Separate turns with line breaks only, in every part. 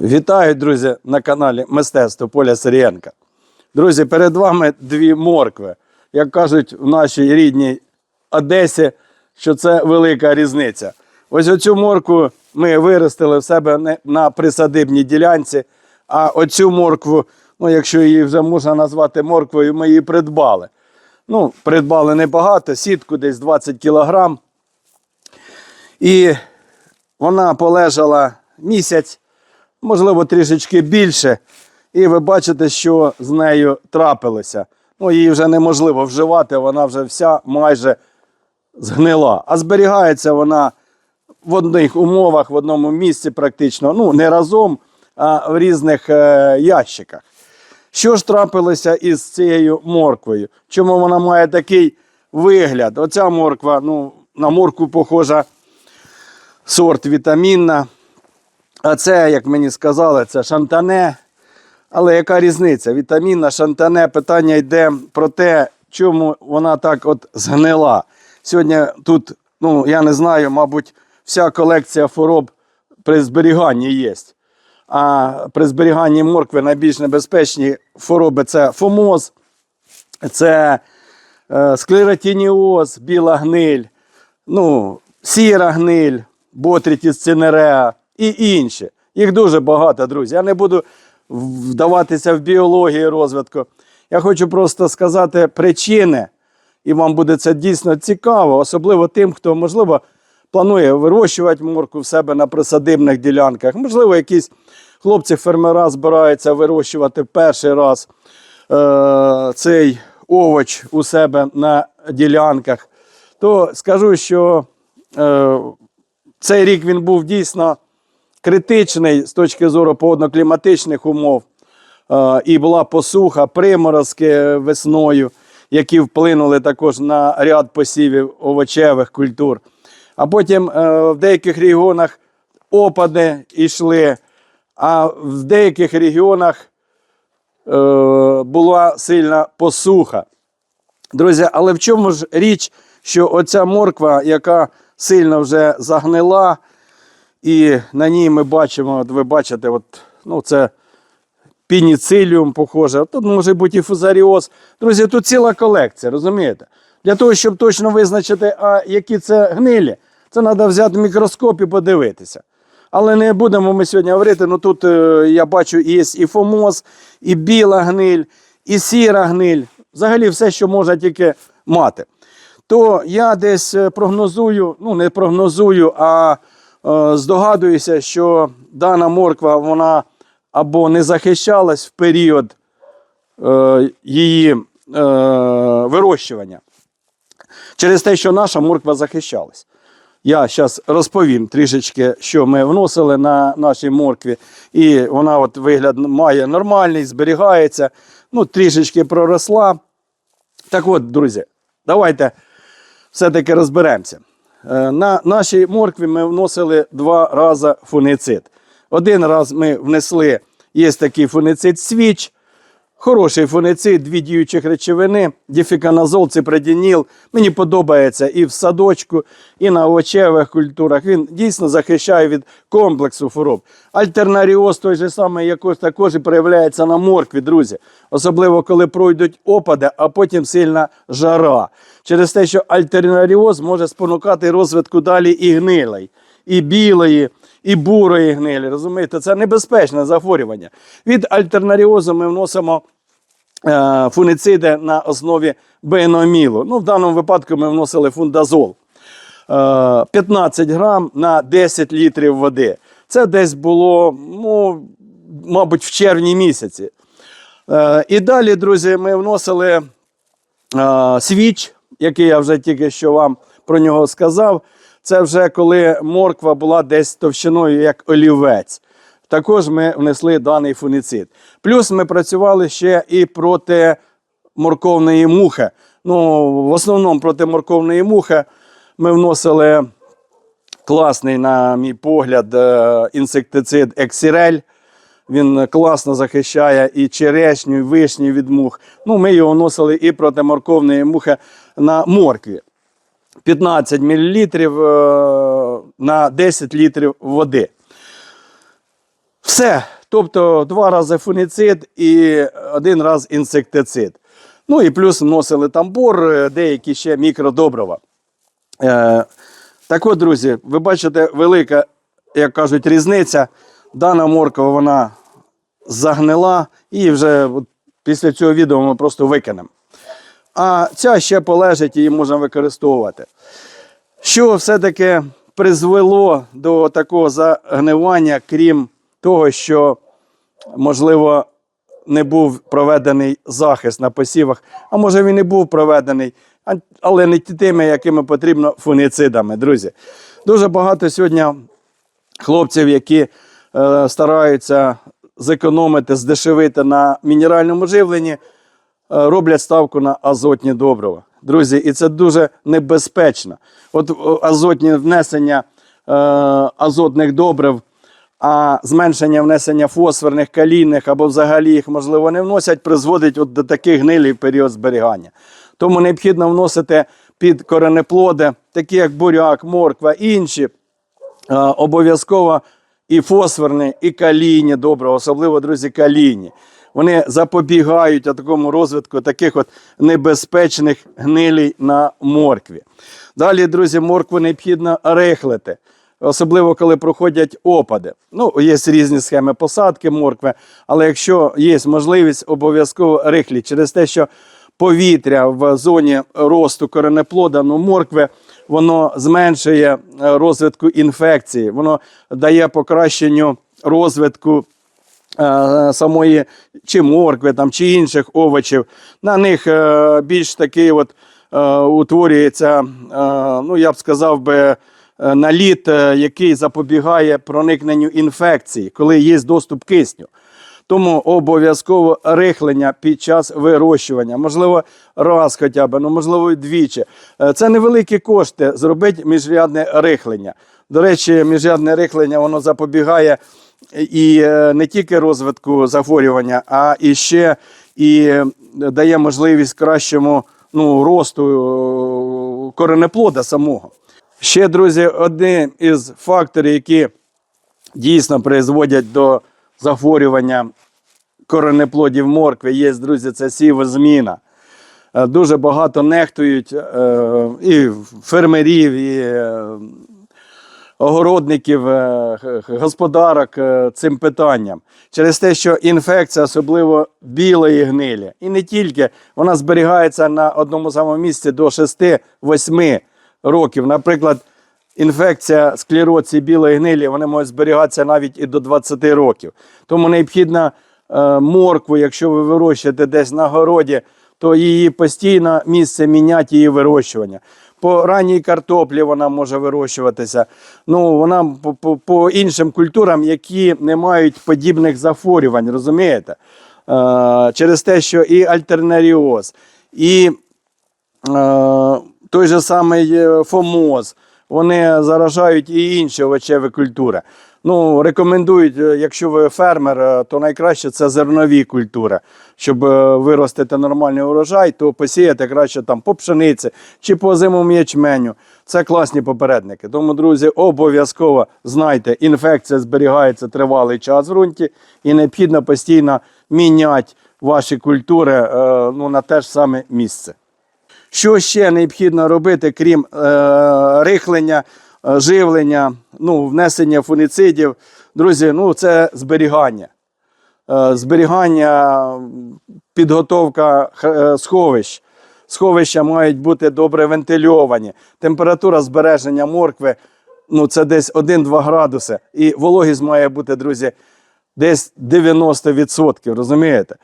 Вітаю, друзі, на каналі Мистецтво Поля Сирієнка. Друзі, перед вами дві моркви. Як кажуть в нашій рідній Одесі, що це велика різниця. Ось оцю моркву ми виростили в себе на присадибній ділянці, а оцю моркву, ну, якщо її вже можна назвати морквою, ми її придбали. Ну, придбали небагато, сітку десь 20 кілограм. І вона полежала місяць, можливо, трішечки більше. І ви бачите, що з нею трапилося. Ну, її вже неможливо вживати, вона вже вся майже згнила. А зберігається вона в одних умовах, в одному місці практично. Ну, не разом, а в різних е, ящиках. Що ж трапилося із цією морквою? Чому вона має такий вигляд? Оця морква, ну, на моркву похожа сорт вітамінна. А це, як мені сказали, це шантане. Але яка різниця? Вітамінна, шантане, питання йде про те, чому вона так от згнила. Сьогодні тут, ну я не знаю, мабуть, вся колекція хвороб при зберіганні є. А при зберіганні моркви найбільш небезпечні хвороби це фомоз, це е, склеротініоз, біла гниль, ну, сіра гниль, ботрітіс цинереа і інші. Їх дуже багато, друзі. Я не буду вдаватися в біологію розвитку. Я хочу просто сказати причини, і вам буде це дійсно цікаво, особливо тим, хто, можливо, планує вирощувати морку в себе на присадибних ділянках. Можливо, якісь хлопці-фермера збираються вирощувати перший раз е- цей овоч у себе на ділянках. То скажу, що е- цей рік він був дійсно критичний з точки зору погодно-кліматичних умов. І була посуха, приморозки весною, які вплинули також на ряд посівів овочевих культур. А потім е, в деяких регіонах опади йшли, а в деяких регіонах е, була сильна посуха. Друзі, але в чому ж річ, що оця морква, яка сильно вже загнила, і на ній ми бачимо, от ви бачите, от, ну, це пініциліум похоже, тут може бути і фузаріоз. Друзі, тут ціла колекція, розумієте? Для того, щоб точно визначити, а які це гнилі, це треба взяти мікроскоп і подивитися. Але не будемо ми сьогодні говорити. Ну тут е, я бачу є і фомоз, і біла гниль, і сіра гниль. Взагалі все, що можна тільки мати. То я десь е, прогнозую, ну не прогнозую, а здогадуюся, що дана морква вона або не захищалась в період е, її е, вирощування. Через те, що наша морква захищалась. Я зараз розповім трішечки, що ми вносили на нашій моркві, і вона от вигляд має нормальний, зберігається, ну, трішечки проросла. Так от, друзі, давайте все-таки розберемося. Е, На нашій моркві ми вносили два рази фуницид. Один раз ми внесли, є такий фуницид свіч, Хороший фуницид, дві діючих речовини, діфіканазол, ципредініл. Мені подобається і в садочку, і на овочевих культурах. Він дійсно захищає від комплексу хвороб. Альтернаріоз той же самий якось також і проявляється на моркві, друзі. Особливо, коли пройдуть опади, а потім сильна жара. Через те, що альтернаріоз може спонукати розвитку далі і гнилої, і білої, і бурої гнилі. Розумієте, це небезпечне захворювання. Від альтернаріозу ми вносимо е, фунициди на основі беномілу. Ну, в даному випадку ми вносили фундазол. Е, 15 грам на 10 літрів води. Це десь було, ну, мабуть, в червні місяці. Е, і далі, друзі, ми вносили е, свіч, який я вже тільки що вам про нього сказав. Це вже коли морква була десь товщиною, як олівець. Також ми внесли даний фуніцид. Плюс ми працювали ще і проти морковної мухи. Ну, в основному проти морковної мухи ми вносили класний, на мій погляд, е, інсектицид Ексірель. Він класно захищає і черешню, і вишню від мух. Ну, ми його вносили і проти морковної мухи на моркві. 15 мл е, на 10 літрів води. Все. Тобто два рази фуніцид і один раз інсектицид. Ну і плюс вносили там бор, е, деякі ще мікродобрива. Е, так от, друзі, ви бачите, велика, як кажуть, різниця. Дана морква вона загнила, і вже після цього відео ми просто викинемо. А ця ще полежить її можна використовувати. Що все-таки призвело до такого загнивання, крім того, що, можливо, не був проведений захист на посівах, а може він і був проведений, але не тими, якими потрібно фуніцидами, друзі. Дуже багато сьогодні хлопців, які е, стараються зекономити, здешевити на мінеральному живленні, роблять ставку на азотні добрива. Друзі, і це дуже небезпечно. От азотні внесення е, азотних добрив, а зменшення внесення фосфорних, калійних або взагалі їх, можливо, не вносять, призводить от до таких гнилів період зберігання. Тому необхідно вносити під коренеплоди, такі як буряк, морква, інші, е, обов'язково і фосфорні, і калійні добрива, особливо, друзі, калійні. Вони запобігають такому розвитку таких от небезпечних гнилій на моркві. Далі, друзі, моркву необхідно рихлити, особливо коли проходять опади. Ну, є різні схеми посадки моркви, але якщо є можливість, обов'язково рихліть через те, що повітря в зоні росту коренеплода, ну, моркви, воно зменшує е, розвитку інфекції, воно дає покращенню розвитку самої чи моркви там, чи інших овочів. На них е, більш такий от, е, утворюється, е, ну я б сказав би, е, наліт, е, який запобігає проникненню інфекції, коли є доступ кисню. Тому обов'язково рихлення під час вирощування, можливо, раз хоча б, ну можливо, двічі. Е, Це невеликі кошти зробити міжрядне рихлення. До речі, міжрядне рихлення воно запобігає і е, не тільки розвитку захворювання, а і ще і дає можливість кращому ну, росту е, коренеплода самого. Ще, друзі, один із факторів, які дійсно призводять до захворювання коренеплодів моркви, є, друзі, це сівозміна. Е, Дуже багато нехтують і фермерів, і огородників, е, господарок е, цим питанням. Через те, що інфекція, особливо білої гнилі, і не тільки, вона зберігається на одному самому місці до 6-8 років. Наприклад, інфекція склероції білої гнилі, вони можуть зберігатися навіть і до 20 років. Тому необхідно е, моркву, якщо ви вирощуєте десь на городі, то її постійно місце міняти її вирощування. По ранній картоплі вона може вирощуватися. Ну, вона по, по, по іншим культурам, які не мають подібних захворювань, розумієте? Е, через те, що і альтернаріоз, і е, той же самий е, фомоз, вони заражають і інші овочеві культури. Ну, рекомендують, е, якщо ви фермер, е, то найкраще це зернові культури. Щоб е, виростити нормальний урожай, то посіяти краще там по пшениці чи по зимовому ячменю. Це класні попередники. Тому, друзі, обов'язково знайте, інфекція зберігається тривалий час в ґрунті і необхідно постійно міняти ваші культури ну, на те ж саме місце. Що ще необхідно робити, крім е, рихлення, живлення, ну, внесення фуніцидів? Друзі, ну це зберігання. Е, зберігання, підготовка е, сховищ. Сховища мають бути добре вентильовані. Температура збереження моркви ну, це десь 1-2 градуси. І вологість має бути, друзі, десь 90%, розумієте?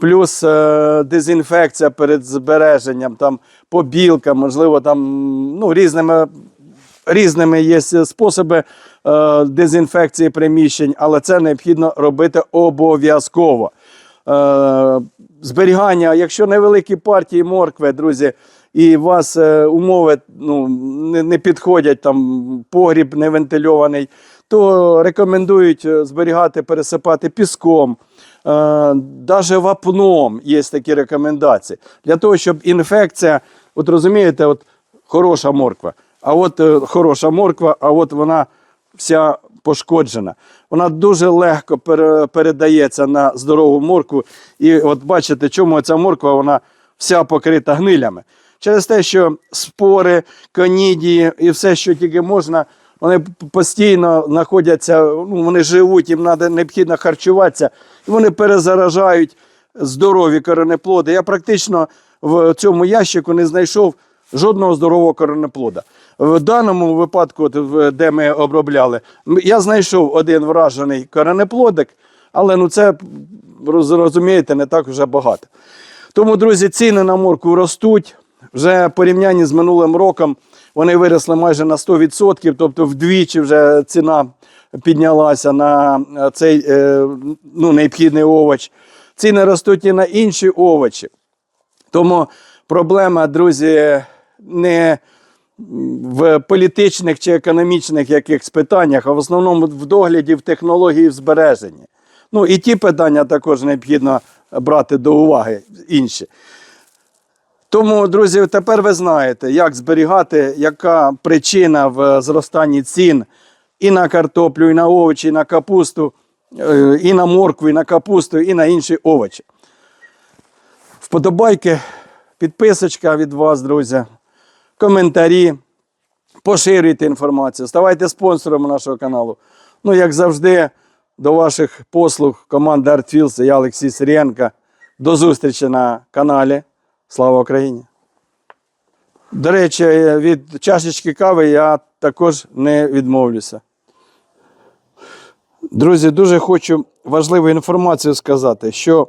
Плюс е, дезінфекція перед збереженням, там побілка, можливо, там ну, різними, різними є способи е, дезінфекції приміщень, але це необхідно робити обов'язково. Е, зберігання, якщо невеликі партії моркви, друзі, і у вас е, умови ну, не, підходять, там погріб не вентильований, то рекомендують зберігати, пересипати піском, даже вапном є такі рекомендації. Для того, щоб інфекція, от розумієте, от хороша морква, а от е, хороша морква, а от вона вся пошкоджена. Вона дуже легко пере- передається на здорову моркву. І от бачите, чому ця морква вона вся покрита гнилями. Через те, що спори, конідії і все, що тільки можна, вони постійно знаходяться, ну, вони живуть, їм треба необхідно харчуватися, і вони перезаражають здорові коренеплоди. Я практично в цьому ящику не знайшов жодного здорового коренеплода. В даному випадку, де ми обробляли, я знайшов один вражений коренеплодик, але ну це розумієте, не так вже багато. Тому, друзі, ціни на моркву ростуть. Вже в порівнянні з минулим роком вони виросли майже на 100%, тобто вдвічі вже ціна піднялася на е, цей е, ну, необхідний овоч. Ціни ростуть і на інші овочі. Тому проблема, друзі, не в політичних чи економічних якихось питаннях, а в основному в догляді в технології в збереженні. Ну і ті питання також необхідно брати до уваги інші. Тому, друзі, тепер ви знаєте, як зберігати, яка причина в зростанні цін і на картоплю, і на овочі, і на капусту, е, і на моркву, і на капусту, і на інші овочі. Вподобайки, підписочка від вас, друзі, коментарі, поширюйте інформацію, ставайте спонсором нашого каналу. Ну, як завжди, до ваших послуг команда ArtFields, я Олексій Сирієнко. До зустрічі на каналі. Слава Україні! До речі, від чашечки кави я також не відмовлюся. Друзі, дуже хочу важливу інформацію сказати, що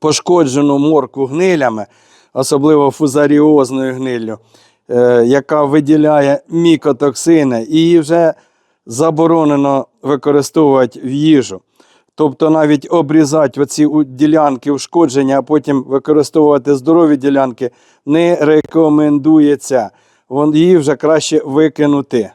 пошкоджену моркву гнилями, особливо фузаріозною гниллю, яка виділяє мікотоксини, і її вже заборонено використовувати в їжу. Тобто навіть обрізати оці ділянки ушкодження, а потім використовувати здорові ділянки не рекомендується. Її вже краще викинути.